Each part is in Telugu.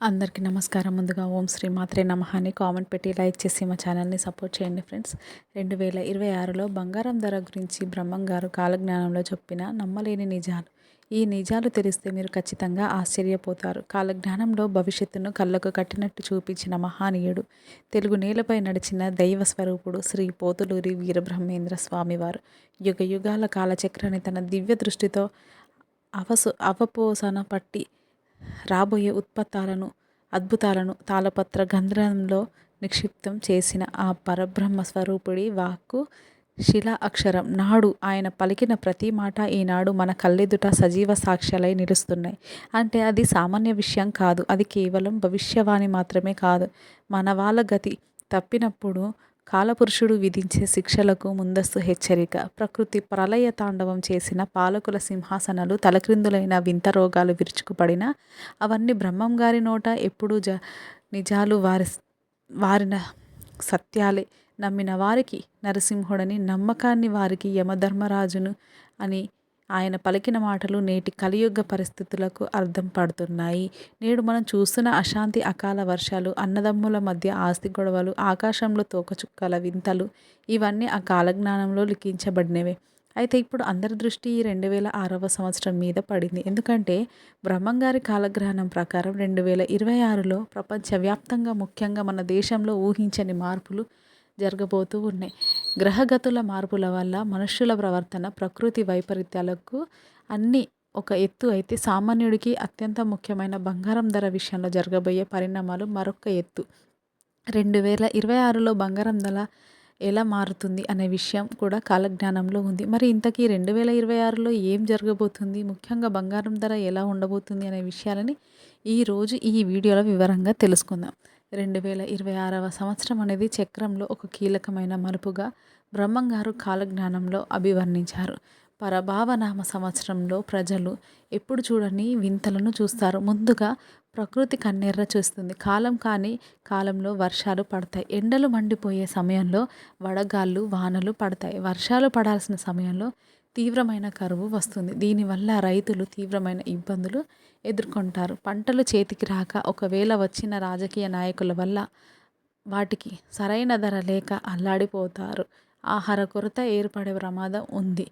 అందరికీ నమస్కారం. ముందుగా ఓం శ్రీ మాత్రే నమహాని కామెంట్ పెట్టి లైక్ చేసి మా ఛానల్ని సపోర్ట్ చేయండి ఫ్రెండ్స్. రెండు వేల ఇరవై ఆరులో బంగారం ధర గురించి బ్రహ్మం గారు కాలజ్ఞానంలో చెప్పిన నమ్మలేని నిజాలు. ఈ నిజాలు తెలిస్తే మీరు ఖచ్చితంగా ఆశ్చర్యపోతారు. కాలజ్ఞానంలో భవిష్యత్తును కళ్ళకు కట్టినట్టు చూపించిన మహానీయుడు తెలుగు నేలపై నడిచిన దైవ స్వరూపుడు శ్రీ పోతులూరి వీరబ్రహ్మేంద్ర స్వామివారు. యుగ యుగాల కాలచక్రాన్ని తన దివ్య దృష్టితో అవసు అవపోసన పట్టి రాబోయే ఉత్పత్తాలను అద్భుతాలను తాళపత్ర గంధ్రంలో నిక్షిప్తం చేసిన ఆ పరబ్రహ్మ స్వరూపుడి వాక్కు శిలా అక్షరం. నాడు ఆయన పలికిన ప్రతి మాట ఈనాడు మన కళ్ళెదుట సజీవ సాక్ష్యాలై నిలుస్తున్నాయి. అంటే అది సామాన్య విషయం కాదు. అది కేవలం భవిష్యవాణి మాత్రమే కాదు. మన వాళ్ళ గతి తప్పినప్పుడు కాలపురుషుడు విధించే శిక్షలకు ముందస్తు హెచ్చరిక. ప్రకృతి ప్రళయ తాండవం చేసిన పాలకుల సింహాసనాలు తలక్రిందులైన వింత రోగాలు విరుచుకుపడిన అవన్నీ బ్రహ్మం గారి నోట ఎప్పుడూ జ నిజాలు వారి వారిన సత్యాలే. నమ్మిన వారికి నరసింహుడని నమ్మకాన్ని వారికి యమధర్మరాజును అని ఆయన పలికిన మాటలు నేటి కలియుగ పరిస్థితులకు అర్థం పడుతున్నాయి. నేడు మనం చూస్తున్న అశాంతి అకాల వర్షాలు అన్నదమ్ముల మధ్య ఆస్తి గొడవలు ఆకాశంలో తోకచుక్కల వింతలు ఇవన్నీ ఆ కాలజ్ఞానంలో లిఖించబడినవే. అయితే ఇప్పుడు అందరి దృష్టి ఈ రెండు వేల ఆరవ సంవత్సరం మీద పడింది. ఎందుకంటే బ్రహ్మంగారి కాలగ్రహణం ప్రకారం రెండు వేల ఇరవై ఆరులో ప్రపంచవ్యాప్తంగా ముఖ్యంగా మన దేశంలో ఊహించని మార్పులు జరగబోతూ ఉన్నాయి. గ్రహగతుల మార్పుల వల్ల మనుష్యుల ప్రవర్తన ప్రకృతి వైపరీత్యాలకు అన్ని ఒక ఎత్తు అయితే సామాన్యుడికి అత్యంత ముఖ్యమైన బంగారం ధర విషయంలో జరగబోయే పరిణామాలు మరొక ఎత్తు. రెండు వేల ఇరవై ఆరులో బంగారం ధర ఎలా మారుతుంది అనే విషయం కూడా కాలజ్ఞానంలో ఉంది. మరి ఇంతకీ రెండు వేల ఇరవై ఆరులో ఏం జరగబోతుంది? ముఖ్యంగా బంగారం ధర ఎలా ఉండబోతుంది అనే విషయాలని ఈరోజు ఈ వీడియోలో వివరంగా తెలుసుకుందాం. రెండు వేల ఇరవై ఆరవ సంవత్సరం అనేది చక్రంలో ఒక కీలకమైన మలుపుగా బ్రహ్మంగారు కాలజ్ఞానంలో అభివర్ణించారు. పరభావనామ సంవత్సరంలో ప్రజలు ఎప్పుడు చూడని వింతలను చూస్తారు. ముందుగా ప్రకృతి కన్నెర్ర చూస్తుంది. కాలం కాని కాలంలో వర్షాలు పడతాయి. ఎండలు మండిపోయే సమయంలో వడగాళ్ళు వానలు పడతాయి. వర్షాలు పడాల్సిన సమయంలో తీవ్రమైన కరువు వస్తుంది. దీనివల్ల రైతులు తీవ్రమైన ఇబ్బందులు ఎదుర్కొంటారు. పంటలు చేతికి రాక ఒకవేళ వచ్చిన రాజకీయ నాయకుల వల్ల వాటికి సరైన ధర లేక అల్లాడిపోతారు. ఆహార కొరత ఏర్పడే ప్రమాదం ఉంది.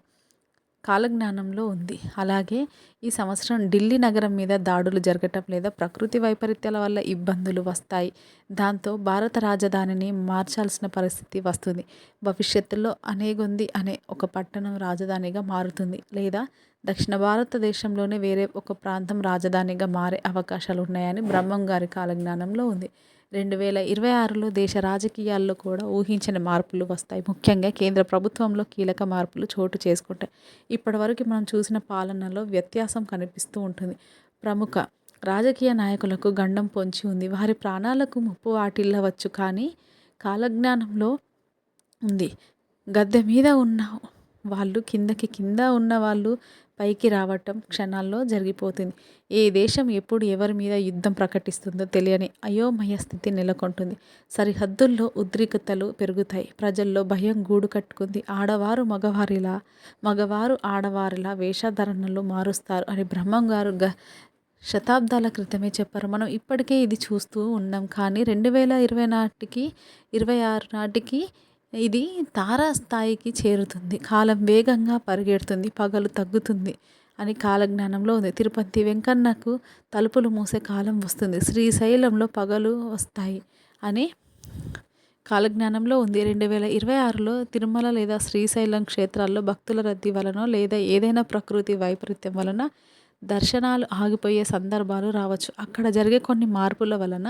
కాలజ్ఞానంలో ఉంది. అలాగే ఈ సంవత్సరం ఢిల్లీ నగరం మీద దాడులు జరగటం లేదా ప్రకృతి వైపరీత్యాల వల్ల ఇబ్బందులు వస్తాయి. దాంతో భారత రాజధానిని మార్చాల్సిన పరిస్థితి వస్తుంది. భవిష్యత్తులో అనేగుంది అనే ఒక పట్టణం రాజధానిగా మారుతుంది లేదా దక్షిణ భారతదేశంలోనే వేరే ఒక ప్రాంతం రాజధానిగా మారే అవకాశాలు ఉన్నాయని బ్రహ్మం గారి కాలజ్ఞానంలో ఉంది. రెండు వేల ఇరవై ఆరులో దేశ రాజకీయాల్లో కూడా ఊహించిన మార్పులు వస్తాయి. ముఖ్యంగా కేంద్ర ప్రభుత్వంలో కీలక మార్పులు చోటు చేసుకుంటాయి. ఇప్పటివరకు మనం చూసిన పాలనలో వ్యత్యాసం కనిపిస్తూ ఉంటుంది. ప్రముఖ రాజకీయ నాయకులకు గండం పొంచి ఉంది. వారి ప్రాణాలకు ముప్పు వాటిల్లవచ్చు కానీ కాలజ్ఞానంలో ఉంది. గద్దె మీద ఉన్న వాళ్ళు కిందకి కింద ఉన్న వాళ్ళు పైకి రావటం క్షణాల్లో జరిగిపోతుంది. ఏ దేశం ఎప్పుడు ఎవరి మీద యుద్ధం ప్రకటిస్తుందో తెలియని అయోమయ స్థితి నెలకొంటుంది. సరిహద్దుల్లో ఉద్రిక్తతలు పెరుగుతాయి. ప్రజల్లో భయం గూడు కట్టుకుంది. ఆడవారు మగవారిలా మగవారు ఆడవారిలా వేషధారణలు మారుస్తారు అని బ్రహ్మం గారు గ శతాబ్దాల క్రితమే చెప్పారు. మనం ఇప్పటికే ఇది చూస్తూ ఉన్నాం. కానీ రెండు వేల ఇరవై నాటికి ఇరవై ఆరు నాటికి ఇది తారాస్థాయికి చేరుతుంది. కాలం వేగంగా పరిగెడుతుంది పగలు తగ్గుతుంది అని కాలజ్ఞానంలో ఉంది. తిరుపతి వెంకన్నకు తలుపులు మూసే కాలం వస్తుంది. శ్రీశైలంలో పగలు వస్తాయి అని కాలజ్ఞానంలో ఉంది. రెండు వేల ఇరవై ఆరులో తిరుమల లేదా శ్రీశైలం క్షేత్రాల్లో భక్తుల రద్దీ వలన లేదా ఏదైనా ప్రకృతి వైపరీత్యం వలన దర్శనాలు ఆగిపోయే సందర్భాలు రావచ్చు. అక్కడ జరిగే కొన్ని మార్పుల వలన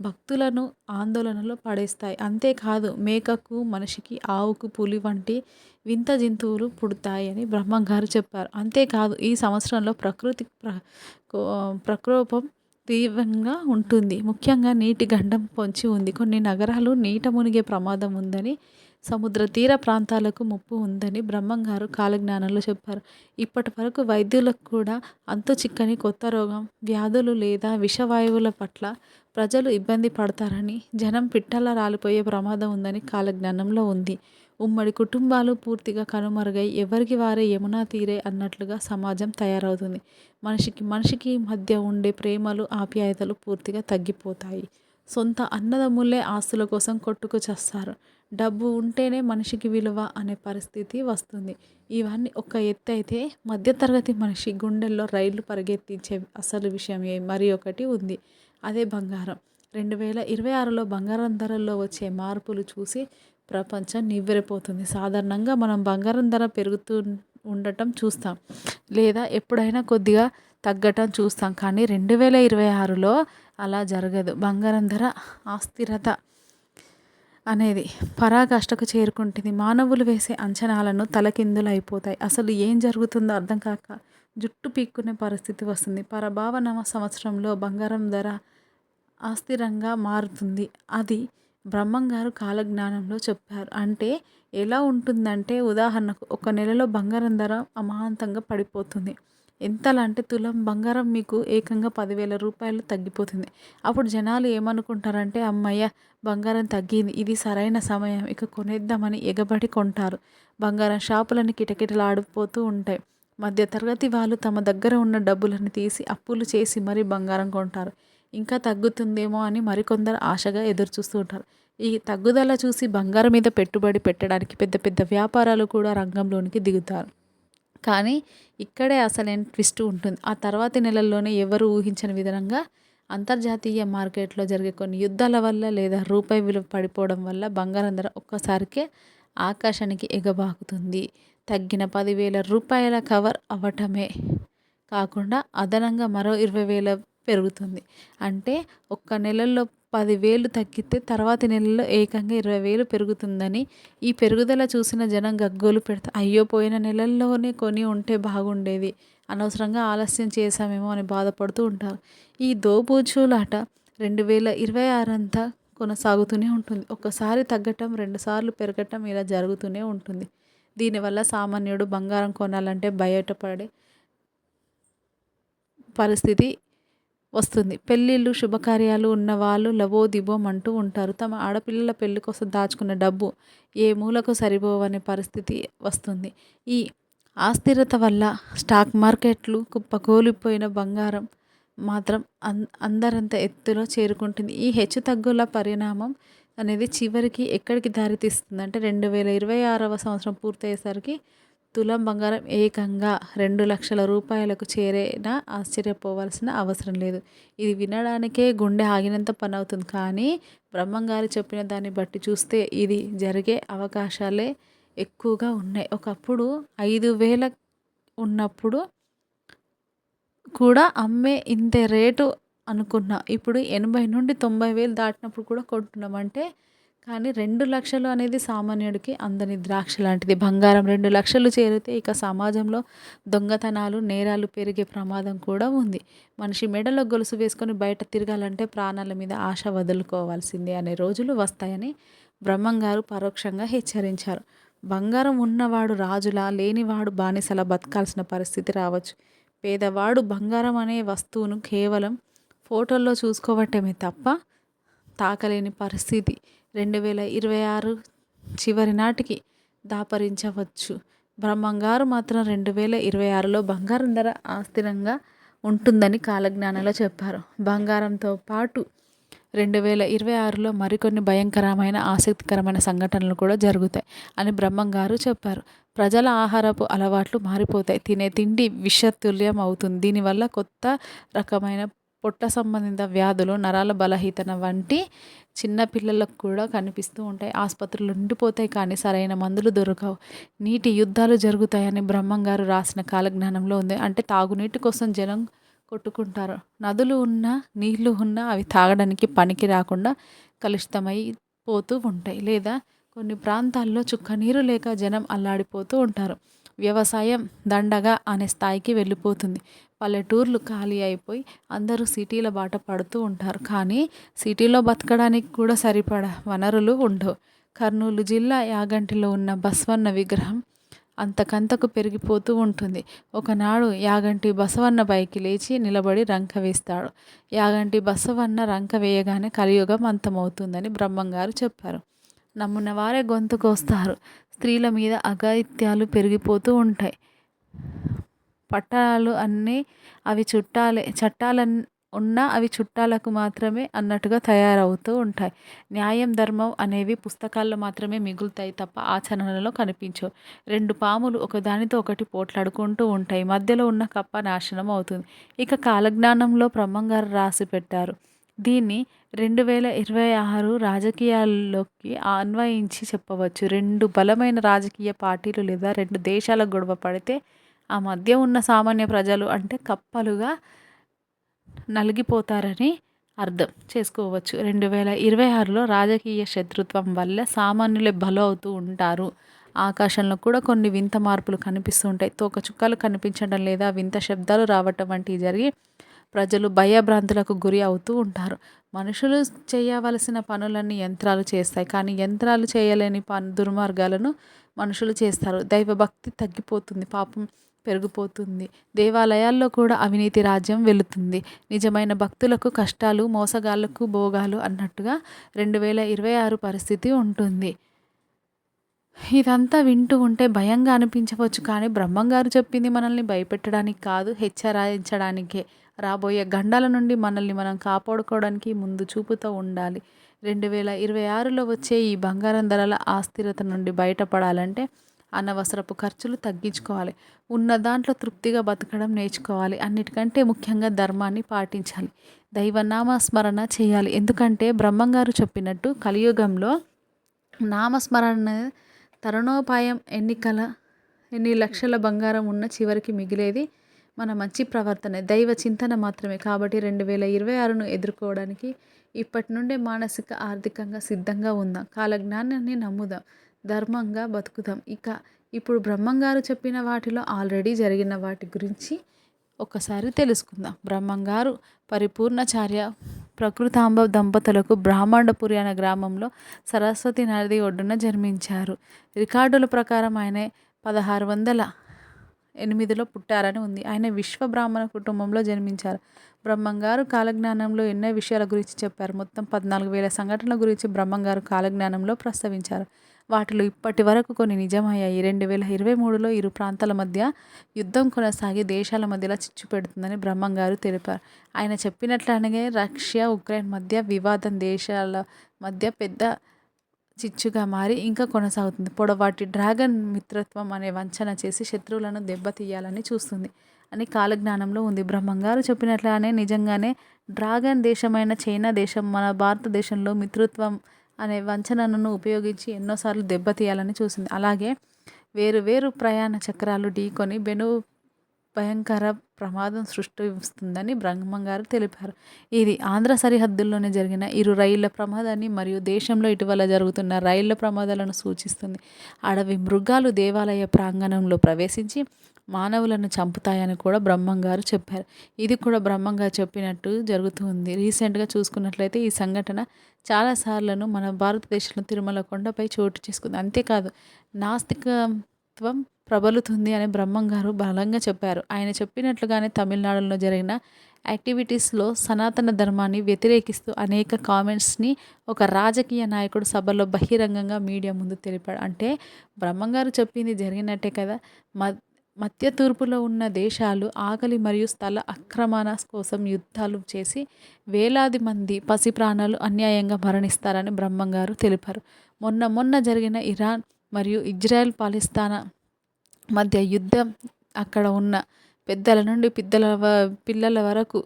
భక్తులను ఆందోళనలో పడేస్తాయి. అంతేకాదు మేకకు మనిషికి ఆవుకు పులి వంటి వింత జంతువులు పుడతాయని బ్రహ్మంగారు చెప్పారు. అంతేకాదు ఈ సంవత్సరంలో ప్రకృతి ప్ర ప్రకోపం తీవ్రంగా ఉంటుంది. ముఖ్యంగా నీటి గండం పొంచి ఉంది. కొన్ని నగరాలు నీట మునిగే ప్రమాదం ఉందని సముద్ర తీర ప్రాంతాలకు ముప్పు ఉందని బ్రహ్మంగారు కాలజ్ఞానంలో చెప్పారు. ఇప్పటి వరకు వైద్యులకు కూడా అంతు చిక్కని కొత్త రోగం వ్యాధులు లేదా విషవాయువుల పట్ల ప్రజలు ఇబ్బంది పడతారని జనం పిట్టల రాలిపోయే ప్రమాదం ఉందని కాలజ్ఞానంలో ఉంది. ఉమ్మడి కుటుంబాలు పూర్తిగా కనుమరుగై ఎవరికి వారే యమునా తీరే అన్నట్లుగా సమాజం తయారవుతుంది. మనిషికి మనిషికి మధ్య ఉండే ప్రేమలు ఆప్యాయతలు పూర్తిగా తగ్గిపోతాయి. సొంత అన్నదమ్ములే ఆస్తుల కోసం కొట్టుకు చస్తారు. డబ్బు ఉంటేనే మనిషికి విలువ అనే పరిస్థితి వస్తుంది. ఇవన్నీ ఒక ఎత్తు అయితే మధ్యతరగతి మనిషి గుండెల్లో రైళ్ళు పరిగెత్తించే అసలు విషయం ఏ మరి ఒకటి ఉంది. అదే బంగారం. రెండు వేల ఇరవై ఆరులో బంగారం ధరల్లో వచ్చే మార్పులు చూసి ప్రపంచం నివ్వెరపోతుంది. సాధారణంగా మనం బంగారం ధర పెరుగుతూ ఉండటం చూస్తాం. లేదా ఎప్పుడైనా కొద్దిగా తగ్గటం చూస్తాం. కానీ రెండు వేల ఇరవై ఆరులో అలా జరగదు. బంగారం ధర అస్థిరత అనేది పరాకాష్ఠకు చేరుకుంటుంది. మానవులు వేసే అంచనాలను తలకిందులైపోతాయి. అసలు ఏం జరుగుతుందో అర్థం కాక జుట్టు పీక్కునే పరిస్థితి వస్తుంది. పరభావనవ సంవత్సరంలో బంగారం ధర అస్థిరంగా మారుతుంది. అది బ్రహ్మంగారు కాలజ్ఞానంలో చెప్పారు. అంటే ఎలా ఉంటుందంటే ఉదాహరణకు ఒక నెలలో బంగారం ధర అమాంతంగా పడిపోతుంది. ఎంతలా అంటే తులం బంగారం మీకు ఏకంగా పదివేల రూపాయలు తగ్గిపోతుంది. అప్పుడు జనాలు ఏమనుకుంటారంటే అమ్మయ్య బంగారం తగ్గింది ఇది సరైన సమయం ఇక కొనేద్దామని ఎగబడి కొంటారు. బంగారం షాపులని కిటకిటలాడిపోతూ ఉంటాయి. మధ్య తరగతి వాళ్ళు తమ దగ్గర ఉన్న డబ్బులను తీసి అప్పులు చేసి మరీ బంగారం కొంటారు. ఇంకా తగ్గుతుందేమో అని మరికొందరు ఆశగా ఎదురుచూస్తూ ఉంటారు. ఈ తగ్గుదల చూసి బంగారం మీద పెట్టుబడి పెట్టడానికి పెద్ద పెద్ద వ్యాపారాలు కూడా రంగంలోనికి దిగుతారు. కానీ ఇక్కడే అసలైన ట్విస్ట్ ఉంటుంది. ఆ తర్వాతి నెలల్లోనే ఎవరు ఊహించని విధంగా అంతర్జాతీయ మార్కెట్లో జరిగే కొన్ని యుద్ధాల వల్ల లేదా రూపాయి విలువ పడిపోవడం వల్ల బంగారం ధర ఒక్కసారికే ఆకాశానికి ఎగబాకుతుంది. తగ్గిన పదివేల రూపాయల కవర్ అవ్వటమే కాకుండా అదనంగా మరో ఇరవై వేల పెరుగుతుంది. అంటే ఒక్క నెలలో పదివేలు తగ్గితే తర్వాతి నెలలో ఏకంగా ఇరవై వేలు పెరుగుతుందని ఈ పెరుగుదల చూసిన జనం గగ్గోలు పెడతా అయ్యో పోయిన నెలల్లోనే కొని ఉంటే బాగుండేది. అనవసరంగా ఆలస్యం చేశామేమో అని బాధపడుతూ ఉంటారు. ఈ దోబూచులాట రెండు వేల ఇరవై ఆరు అంతా కొనసాగుతూనే ఉంటుంది. ఒకసారి తగ్గటం రెండుసార్లు పెరగటం ఇలా జరుగుతూనే ఉంటుంది. దీనివల్ల సామాన్యుడు బంగారం కొనాలంటే బయటపడే పరిస్థితి వస్తుంది. పెళ్ళిళ్ళు శుభకార్యాలు ఉన్నవాళ్ళు లవోదిబోం అంటూ ఉంటారు. తమ ఆడపిల్లల పెళ్ళి కోసం దాచుకున్న డబ్బు ఏ మూలకు సరిపోవనే పరిస్థితి వస్తుంది. ఈ అస్థిరత వల్ల స్టాక్ మార్కెట్లు కుప్పకూలిపోయిన బంగారం మాత్రం అన్ అందరంత ఎత్తులో చేరుకుంటుంది. ఈ హెచ్చు తగ్గుల పరిణామం అనేది చివరికి ఎక్కడికి దారితీస్తుంది? అంటే రెండు వేల ఇరవై ఆరవ సంవత్సరం పూర్తయ్యేసరికి తులం బంగారం ఏకంగా రెండు లక్షల రూపాయలకు చేరేనా ఆశ్చర్యపోవాల్సిన అవసరం లేదు. ఇది వినడానికే గుండె ఆగినంత పని అవుతుంది కానీ బ్రహ్మంగారు చెప్పిన దాన్ని బట్టి చూస్తే ఇది జరిగే అవకాశాలే ఎక్కువగా ఉన్నాయి. ఒకప్పుడు ఐదు వేల ఉన్నప్పుడు కూడా అమ్మే ఇంత రేటు అనుకున్నా. ఇప్పుడు ఎనభై నుండి తొంభై వేలు దాటినప్పుడు కూడా కొంటున్నాం. అంటే కానీ రెండు లక్షలు అనేది సామాన్యుడికి అందని ద్రాక్ష లాంటిది. బంగారం రెండు లక్షలు చేరితే ఇక సమాజంలో దొంగతనాలు నేరాలు పెరిగే ప్రమాదం కూడా ఉంది. మనిషి మెడలో గొలుసు వేసుకొని బయట తిరగాలంటే ప్రాణాల మీద ఆశ వదులుకోవాల్సిందే అనే రోజులు వస్తాయని బ్రహ్మంగారు పరోక్షంగా హెచ్చరించారు. బంగారం ఉన్నవాడు రాజులా లేనివాడు బానిసలా బతకాల్సిన పరిస్థితి రావచ్చు. పేదవాడు బంగారం అనే వస్తువును కేవలం ఫోటోల్లో చూసుకోవటమే తప్ప తాకలేని పరిస్థితి. రెండు వేల ఇరవై ఆరు చివరి నాటికి దాపరించవచ్చు. బ్రహ్మంగారు మాత్రం రెండు వేల ఇరవై ఆరులో బంగారం ధర ఆస్థిరంగా ఉంటుందని కాలజ్ఞానంలో చెప్పారు. బంగారంతో పాటు రెండు వేల ఇరవై ఆరులో మరికొన్ని భయంకరమైన ఆసక్తికరమైన సంఘటనలు కూడా జరుగుతాయి అని బ్రహ్మంగారు చెప్పారు. ప్రజల ఆహారపు అలవాట్లు మారిపోతాయి. తినే తిండి విషతుల్యం అవుతుంది దీనివల్ల కొత్త రకమైన పొట్ట సంబంధిత వ్యాధులు నరాల బలహీతన వంటి చిన్న పిల్లలకు కూడా కనిపిస్తూ ఉంటాయి. ఆసుపత్రులు ఉండిపోతాయి కానీ సరైన మందులు దొరకవు. నీటి యుద్ధాలు జరుగుతాయని బ్రహ్మంగారు రాసిన కాలజ్ఞానంలో ఉంది. అంటే తాగునీటి కోసం జనం కొట్టుకుంటారు. నదులు ఉన్నా నీళ్ళు ఉన్నా అవి తాగడానికి పనికి రాకుండా కలుషితమై పోతూ ఉంటాయి. లేదా కొన్ని ప్రాంతాల్లో చుక్క నీరు లేక జనం అల్లాడిపోతూ ఉంటారు. వ్యవసాయం దండగా అనే స్థాయికి వెళ్ళిపోతుంది. పల్లెటూర్లు ఖాళీ అయిపోయి అందరూ సిటీల బాట పడుతూ ఉంటారు. కానీ సిటీలో బతకడానికి కూడా సరిపడా వనరులు ఉండవు. కర్నూలు జిల్లా యాగంటిలో ఉన్న బసవన్న విగ్రహం అంతకంతకు పెరిగిపోతూ ఉంటుంది. ఒకనాడు యాగంటి బసవన్న పైకి లేచి నిలబడి రంక వేస్తాడు. యాగంటి బసవన్న రంక వేయగానే కలియుగం అంతమవుతుందని బ్రహ్మంగారు చెప్పారు. నమ్మిన వారే గొంతుకొస్తారు స్త్రీల మీద అగాయిత్యాలు పెరిగిపోతూ ఉంటాయి. పట్టాలు అన్నీ అవి చుట్టాలే చట్టాలన్ ఉన్నా అవి చుట్టాలకు మాత్రమే అన్నట్టుగా తయారవుతూ ఉంటాయి. న్యాయం ధర్మం అనేవి పుస్తకాల్లో మాత్రమే మిగులుతాయి తప్ప ఆచరణలో కనిపించవు. రెండు పాములు ఒకదానితో ఒకటి పోట్లాడుకుంటూ ఉంటాయి. మధ్యలో ఉన్న కప్ప నాశనం అవుతుంది. ఇక కాలజ్ఞానంలో బ్రహ్మంగారు రాసి పెట్టారు. దీన్ని రెండు వేల ఇరవై ఆరు రాజకీయాల్లోకి అన్వయించి చెప్పవచ్చు. రెండు బలమైన రాజకీయ పార్టీలు లేదా రెండు దేశాల గొడవ పడితే ఆ మధ్య ఉన్న సామాన్య ప్రజలు అంటే కప్పలుగా నలిగిపోతారని అర్థం చేసుకోవచ్చు. రెండు వేల ఇరవై ఆరులో రాజకీయ శత్రుత్వం వల్ల సామాన్యులే బలం అవుతూ ఉంటారు. ఆకాశంలో కూడా కొన్ని వింత మార్పులు కనిపిస్తూ ఉంటాయి. తోక చుక్కలు కనిపించడం లేదా వింత శబ్దాలు రావటం వంటివి జరిగి ప్రజలు భయభ్రాంతులకు గురి అవుతూ ఉంటారు. మనుషులు చేయవలసిన పనులన్నీ యంత్రాలు చేస్తాయి. కానీ యంత్రాలు చేయలేని పని దుర్మార్గాలను మనుషులు చేస్తారు. దైవభక్తి తగ్గిపోతుంది. పాపం పెరిగిపోతుంది. దేవాలయాల్లో కూడా అవినీతి రాజ్యం వెళుతుంది. నిజమైన భక్తులకు కష్టాలు మోసగాళ్ళకు భోగాలు అన్నట్టుగా రెండు వేల ఇరవై ఆరు పరిస్థితి ఉంటుంది. ఇదంతా వింటూ ఉంటే భయంగా అనిపించవచ్చు కానీ బ్రహ్మంగారు చెప్పింది మనల్ని భయపెట్టడానికి కాదు హెచ్చరించడానికే. రాబోయే గండాల నుండి మనల్ని మనం కాపాడుకోవడానికి ముందు చూపుతూ ఉండాలి. రెండు వేల ఇరవై ఆరులో వచ్చే ఈ బంగారం ధరల అస్థిరత నుండి బయటపడాలంటే అనవసరపు ఖర్చులు తగ్గించుకోవాలి. ఉన్న దాంట్లో తృప్తిగా బతకడం నేర్చుకోవాలి. అన్నిటికంటే ముఖ్యంగా ధర్మాన్ని పాటించాలి. దైవనామ స్మరణ చేయాలి. ఎందుకంటే బ్రహ్మంగారు చెప్పినట్టు కలియుగంలో నామస్మరణ తరుణోపాయం ఎన్నికల ఎన్ని లక్షల బంగారం ఉన్న చివరికి మిగిలేది మన మంచి ప్రవర్తన. దైవ చింతన మాత్రమే. కాబట్టి రెండు వేల ఇరవై ఆరును ఎదుర్కోవడానికి ఇప్పటి నుండే మానసిక ఆర్థికంగా సిద్ధంగా ఉందాం. కాలజ్ఞానాన్ని నమ్ముదాం. ధర్మంగా బతుకుదాం. ఇక ఇప్పుడు బ్రహ్మంగారు చెప్పిన వాటిలో ఆల్రెడీ జరిగిన వాటి గురించి ఒకసారి తెలుసుకుందాం. బ్రహ్మంగారు పరిపూర్ణచార్య ప్రకృతాంబ దంపతులకు బ్రాహ్మణపురి అనే గ్రామంలో సరస్వతి నది ఒడ్డున జన్మించారు. రికార్డుల ప్రకారం ఆయన పదహారు వందల ఎనిమిదిలో పుట్టారని ఉంది. ఆయన విశ్వ బ్రాహ్మణ కుటుంబంలో జన్మించారు. బ్రహ్మంగారు కాలజ్ఞానంలో ఎన్నో విషయాల గురించి చెప్పారు. మొత్తం పద్నాలుగు వేల సంఘటనల గురించి బ్రహ్మంగారు కాలజ్ఞానంలో ప్రస్తావించారు. వాటిలో ఇప్పటి వరకు కొన్ని నిజమయ్యాయి. రెండు వేల ఇరవై మూడులో ఇరు ప్రాంతాల మధ్య యుద్ధం కొనసాగి దేశాల మధ్యలో చిచ్చు పెడుతుందని బ్రహ్మం గారు తెలిపారు. ఆయన చెప్పినట్లనే రష్యా ఉక్రెయిన్ మధ్య వివాదం దేశాల మధ్య పెద్ద చిచ్చుగా మారి ఇంకా కొనసాగుతుంది. పొడవాటి డ్రాగన్ మిత్రత్వం అనే వంచన చేసి శత్రువులను దెబ్బతీయాలని చూస్తుంది అని కాలజ్ఞానంలో ఉంది. బ్రహ్మంగారు చెప్పినట్లనే నిజంగానే డ్రాగన్ దేశమైన చైనా దేశం మన భారతదేశంలో మిత్రత్వం అనే వంచనను ఉపయోగించి ఎన్నోసార్లు దెబ్బతీయాలని చూసింది. అలాగే వేరు వేరు ప్రయాణ చక్రాలు ఢీకొని బెను భయంకర ప్రమాదం సృష్టిస్తుందని బ్రహ్మంగారు తెలిపారు. ఇది ఆంధ్ర సరిహద్దుల్లోనే జరిగిన ఇరు రైళ్ళ ప్రమాదాన్ని మరియు దేశంలో ఇటీవల జరుగుతున్న రైళ్ళ ప్రమాదాలను సూచిస్తుంది. అడవి మృగాలు దేవాలయ ప్రాంగణంలో ప్రవేశించి మానవులను చంపుతాయని కూడా బ్రహ్మంగారు చెప్పారు. ఇది కూడా బ్రహ్మంగారు చెప్పినట్టు జరుగుతుంది రీసెంట్గా చూసుకున్నట్లయితే ఈ సంఘటన చాలాసార్లను మన భారతదేశంలో తిరుమల కొండపై చోటు చేసుకుంది. అంతేకాదు నాస్తికత్వం ప్రబలుతుంది అని బ్రహ్మంగారు బలంగా చెప్పారు. ఆయన చెప్పినట్లుగానే తమిళనాడులో జరిగిన యాక్టివిటీస్లో సనాతన ధర్మాన్ని వ్యతిరేకిస్తూ అనేక కామెంట్స్ని ఒక రాజకీయ నాయకుడు సభలో బహిరంగంగా మీడియా ముందు తెలిపాడు. అంటే బ్రహ్మంగారు చెప్పింది జరిగినట్టే కదా మ మధ్య తూర్పులో ఉన్న దేశాలు ఆకలి మరియు స్థల ఆక్రమణ కోసం యుద్ధాలు చేసి వేలాది మంది పసి ప్రాణాలు అన్యాయంగా మరణిస్తారని బ్రహ్మంగారు తెలిపారు. మొన్న మొన్న జరిగిన ఇరాన్ మరియు ఇజ్రాయెల్ పాలిస్తాన మధ్య యుద్ధం అక్కడ ఉన్న పెద్దల నుండి పిద్దల పిల్లల వరకు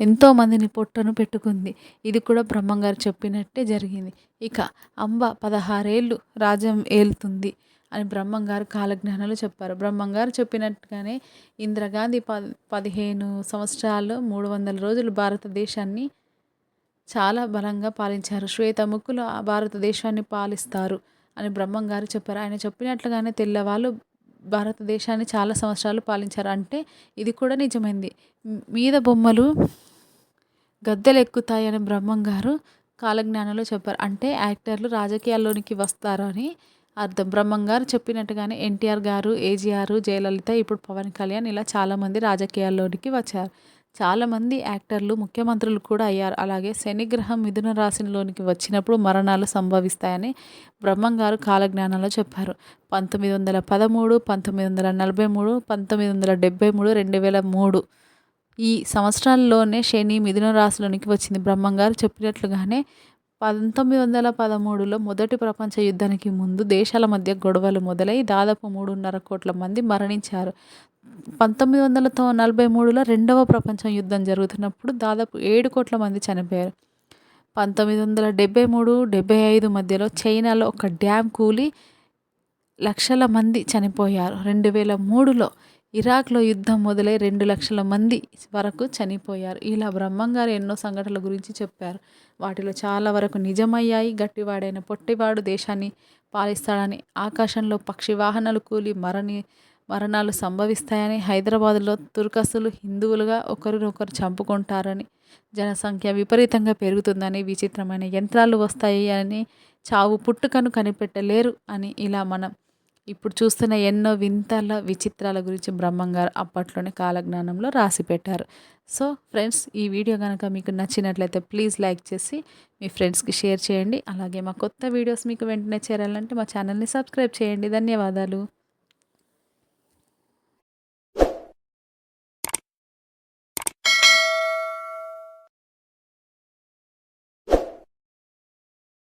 ఎంతోమందిని పొట్టను పెట్టుకుంది. ఇది కూడా బ్రహ్మంగారు చెప్పినట్టే జరిగింది. ఇక అంబ పదహారేళ్ళు రాజ్యం ఏలుతుంది. అని బ్రహ్మంగారు కాలజ్ఞానాలు చెప్పారు. బ్రహ్మంగారు చెప్పినట్టుగానే ఇందిరాగాంధీ ప పదిహేను సంవత్సరాలు మూడు వందల రోజులు భారతదేశాన్ని చాలా బలంగా పాలించారు. శ్వేతముఖులు భారతదేశాన్ని పాలిస్తారు అని బ్రహ్మంగారు చెప్పారు. ఆయన చెప్పినట్లుగానే తెల్లవాళ్ళు భారతదేశాన్ని చాలా సంవత్సరాలు పాలించారు. అంటే ఇది కూడా నిజమైంది. మీద బొమ్మలు గద్దెలు ఎక్కుతాయని బ్రహ్మంగారు కాలజ్ఞానంలో చెప్పారు. అంటే యాక్టర్లు రాజకీయాల్లోనికి వస్తారని అర్థం. బ్రహ్మం గారు చెప్పినట్టుగానే ఎన్టీఆర్ గారు ఏజీఆర్ జయలలిత ఇప్పుడు పవన్ కళ్యాణ్ ఇలా చాలామంది రాజకీయాల్లోనికి వచ్చారు. చాలామంది యాక్టర్లు ముఖ్యమంత్రులు కూడా అయ్యారు. అలాగే శనిగ్రహం మిథున రాశిలోనికి వచ్చినప్పుడు మరణాలు సంభవిస్తాయని బ్రహ్మంగారు కాలజ్ఞానంలో చెప్పారు. పంతొమ్మిది వందల పదమూడు పంతొమ్మిది వందల నలభై మూడు పంతొమ్మిది వందల డెబ్బై మూడు రెండు వేల మూడు. ఈ సంవత్సరాల్లోనే శని మిథున రాశిలోనికి వచ్చింది. బ్రహ్మంగారు చెప్పినట్లుగానే పంతొమ్మిది వందల పదమూడులో మొదటి ప్రపంచ యుద్ధానికి ముందు దేశాల మధ్య గొడవలు మొదలై దాదాపు మూడున్నర కోట్ల మంది మరణించారు. పంతొమ్మిది వందల నలభై మూడులో రెండవ ప్రపంచ యుద్ధం జరుగుతున్నప్పుడు దాదాపు ఏడు కోట్ల మంది చనిపోయారు. పంతొమ్మిది వందల డెబ్బై మూడు డెబ్బై ఐదు మధ్యలో చైనాలో ఒక డ్యామ్ కూలి లక్షల మంది చనిపోయారు. రెండు వేల మూడులో ఇరాక్లో యుద్ధం మొదలై రెండు లక్షల మంది వరకు చనిపోయారు. ఇలా బ్రహ్మంగారు ఎన్నో సంఘటనల గురించి చెప్పారు. వాటిలో చాలా వరకు నిజమయ్యాయి. గట్టివాడైన పొట్టివాడు దేశాన్ని పాలిస్తాడని ఆకాశంలో పక్షి వాహనాలు కూలి మరణి మరణాలు సంభవిస్తాయని హైదరాబాదులో తుర్కసులు హిందువులుగా ఒకరినొకరు చంపుకుంటారని జనసంఖ్య విపరీతంగా పెరుగుతుందని విచిత్రమైన యంత్రాలు వస్తాయి అని చావు పుట్టుకను కనిపెట్టలేరు అని ఇలా మనం ఇప్పుడు చూస్తున్న ఎన్నో వింతల విచిత్రాల గురించి బ్రహ్మంగారు అప్పట్లోనే కాలజ్ఞానంలో రాసి పెట్టారు. సో ఫ్రెండ్స్ ఈ వీడియో కనుక మీకు నచ్చినట్లయితే ప్లీజ్ లైక్ చేసి మీ ఫ్రెండ్స్కి షేర్ చేయండి. అలాగే మా కొత్త వీడియోస్ మీకు వెంటనే చేరాలంటే మా ఛానల్ని సబ్స్క్రైబ్ చేయండి. ధన్యవాదాలు.